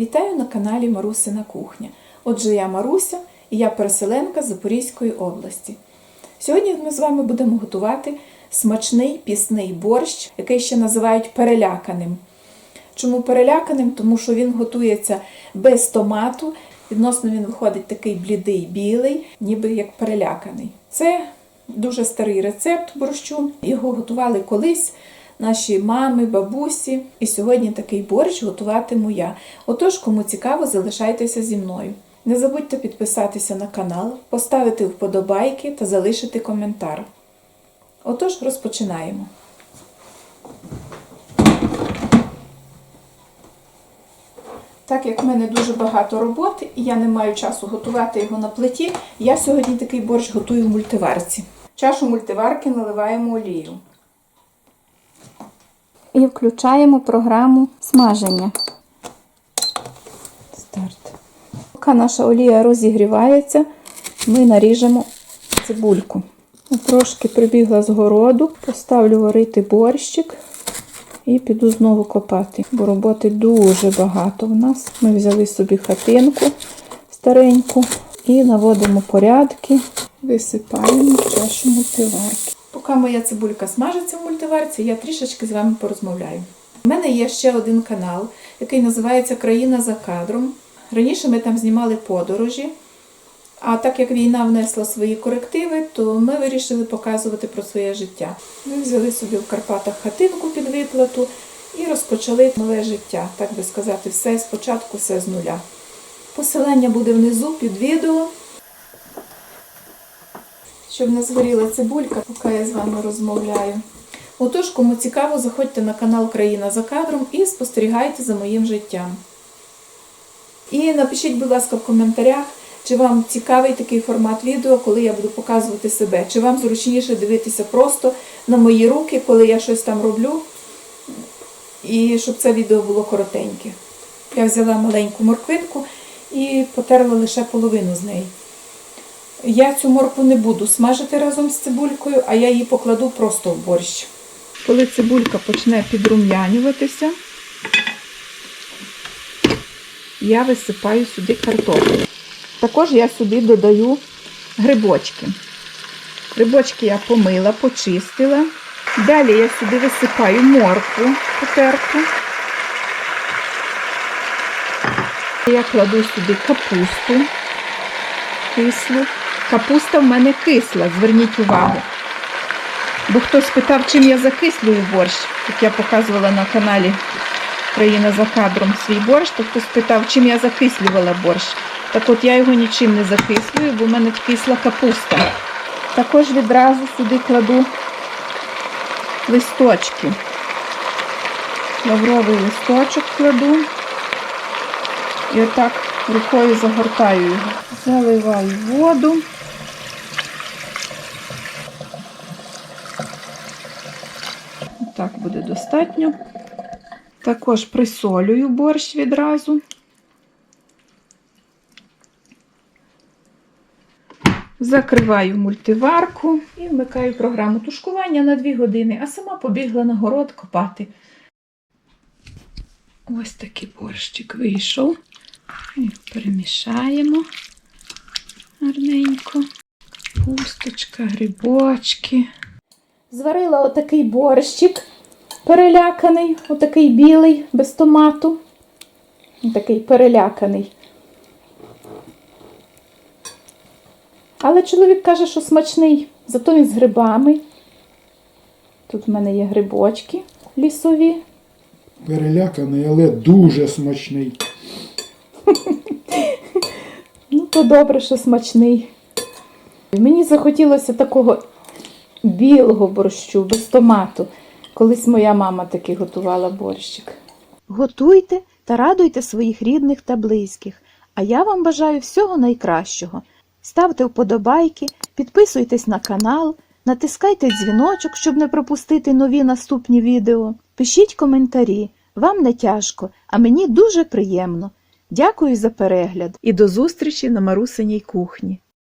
Вітаю на каналі Марусина Кухня. Отже, я Маруся і я переселенка з Запорізької області. Сьогодні ми з вами будемо готувати смачний пісний борщ, який ще називають переляканим. Чому переляканим? Тому що він готується без томату. Відносно він виходить такий блідий, білий, ніби як переляканий. Це дуже старий рецепт борщу. Його готували колись наші мами, бабусі. І сьогодні такий борщ готуватиму я. Отож, кому цікаво, залишайтеся зі мною. Не забудьте підписатися на канал, поставити вподобайки та залишити коментар. Отож, розпочинаємо. Так як в мене дуже багато роботи і я не маю часу готувати його на плиті, я сьогодні такий борщ готую в мультиварці. Чашу мультиварки наливаємо олію. І включаємо програму смаження. Старт. Поки наша олія розігрівається, ми наріжемо цибульку. Трошки прибігла з городу, поставлю варити борщик і піду знову копати, бо роботи дуже багато в нас. Ми взяли собі хатинку стареньку і наводимо порядки, висипаємо чашу мультиварки. Поки моя цибулька смажиться в мультиварці, я трішечки з вами порозмовляю. У мене є ще один канал, який називається Країна за кадром. Раніше ми там знімали подорожі. А так як війна внесла свої корективи, то ми вирішили показувати про своє життя. Ми взяли собі в Карпатах хатинку під виплату і розпочали нове життя, так би сказати, все спочатку, все з нуля. Посилання буде внизу під відео. Щоб не згоріла цибулька, поки я з вами розмовляю. Отож, кому цікаво, заходьте на канал Країна за кадром і спостерігайте за моїм життям. І напишіть, будь ласка, в коментарях, чи вам цікавий такий формат відео, коли я буду показувати себе, чи вам зручніше дивитися просто на мої руки, коли я щось там роблю, і щоб це відео було коротеньке. Я взяла маленьку морквинку і потерла лише половину з неї. Я цю моркву не буду смажити разом з цибулькою, а я її покладу просто в борщ. Коли цибулька почне підрум'янюватися, я висипаю сюди картоплю. Також я сюди додаю грибочки. Грибочки я помила, почистила. Далі я сюди висипаю моркву потерту. Я кладу сюди капусту кислу. Капуста в мене кисла, зверніть увагу. Бо хтось питав, чим я закислюю борщ, як я показувала на каналі Країна за кадром свій борщ, то хтось питав, чим я закислювала борщ. Так от я його нічим не закислюю, бо в мене кисла капуста. Також відразу сюди кладу листочки. Лавровий листочок кладу. І отак рукою загортаю його. Заливаю воду. Так буде достатньо. Також присолюю борщ відразу. Закриваю мультиварку і вмикаю програму тушкування на 2 години, а сама побігла на город копати. Ось такий борщик вийшов. І перемішаємо гарненько. Пусточка, грибочки. Зварила отакий борщик переляканий, отакий білий, без томату. Такий переляканий. Але чоловік каже, що смачний, зато він з грибами. Тут в мене є грибочки лісові. Переляканий, але дуже смачний. Ну, то добре, що смачний. Мені захотілося такого білого борщу, без томату. Колись моя мама таки готувала борщик. Готуйте та радуйте своїх рідних та близьких. А я вам бажаю всього найкращого. Ставте вподобайки, підписуйтесь на канал, натискайте дзвіночок, щоб не пропустити нові наступні відео. Пишіть коментарі. Вам не тяжко, а мені дуже приємно. Дякую за перегляд і до зустрічі на Марусиній кухні.